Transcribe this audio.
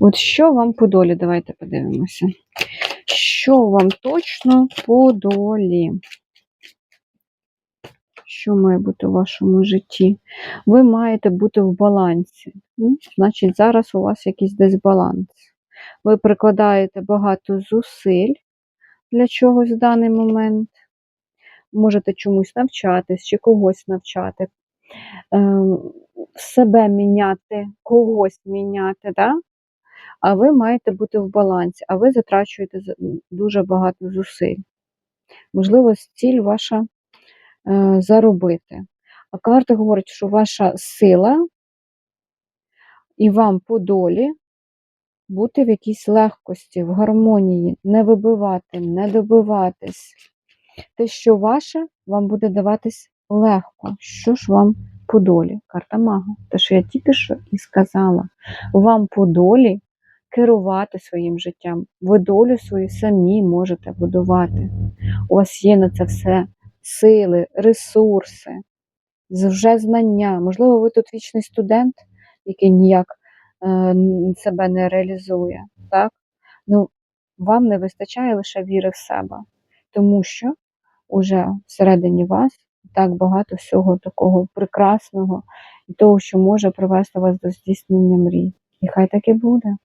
От що вам по долі? Давайте подивимося. Що вам точно по долі? Що має бути у вашому житті? Ви маєте бути в балансі. Ну, Значить, зараз у вас якийсь дисбаланс. Ви прикладаєте багато зусиль для чогось в даний момент. Можете чомусь навчатись чи когось навчати, ем, себе міняти, когось міняти, да? А ви маєте бути в балансі, а ви затрачуєте дуже багато зусиль. Можливо, ціль ваша е, заробити. А карта говорить, що ваша сила і вам по долі бути в якійсь легкості, в гармонії, не вибивати, не добиватись. Те, що ваше, вам буде даватись легко. Що ж вам по долі? Карта мага. Те, що я тільки що і сказала. Вам по долі керувати своїм життям. Ви долю свою самі можете будувати. У вас є на це все сили, ресурси, вже знання. Можливо, ви тут вічний студент, який ніяк е, себе не реалізує. Так? Ну, вам не вистачає лише віри в себе, тому що уже всередині вас так багато всього такого прекрасного і того, що може привести вас до здійснення мрій. І хай так і буде.